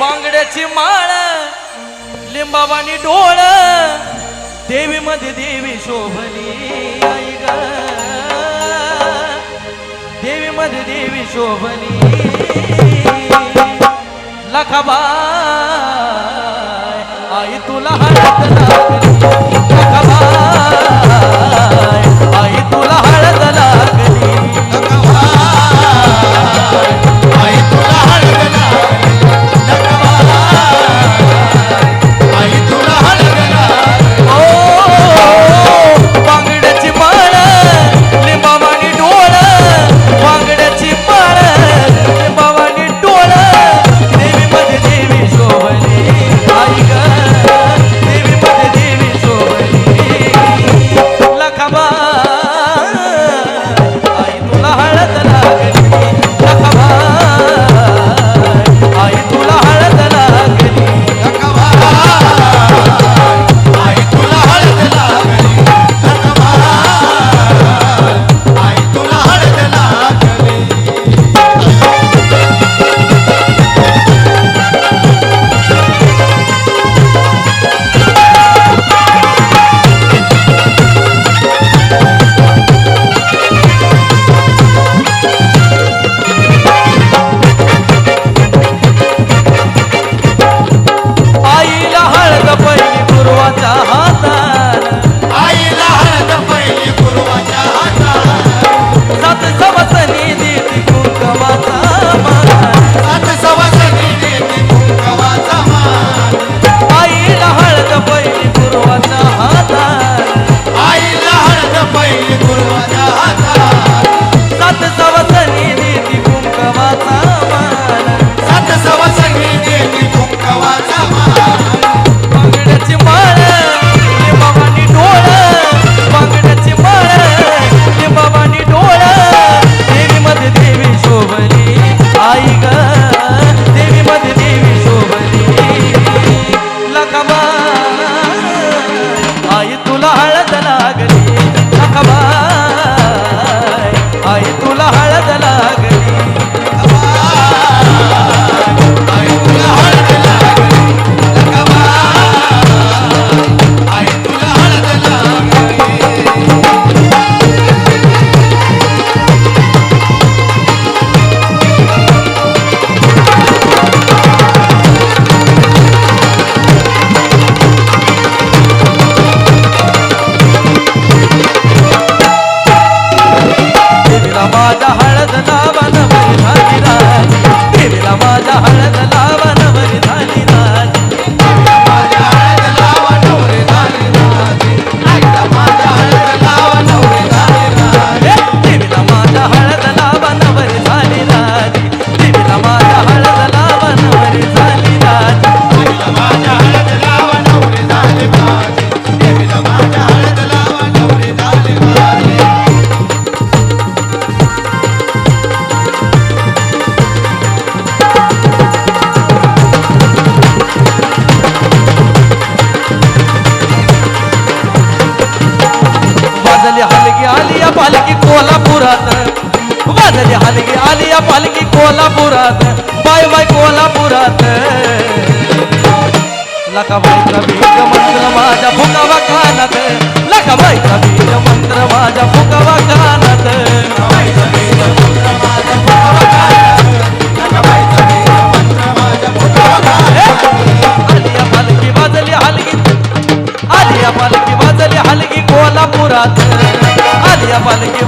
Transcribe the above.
बांगड्याची माळ लिंबाबानी डोळ देवी मध्ये देवी शोभली आई ग. देवी मध्ये देवी शोभली. लखबा आई तुला हरत हलगी आली या पालखी कोल्हापुरात. वाजली हलगी आली या पालखी कोल्हापुरात. बाय बाय कोल्हापुरात. लखाबाईचा बीज मंत्र माझ्या फुकावा खानात लखाबाईचा बीज मंत्र माझ्या फुकावा कानात. பலிக்கு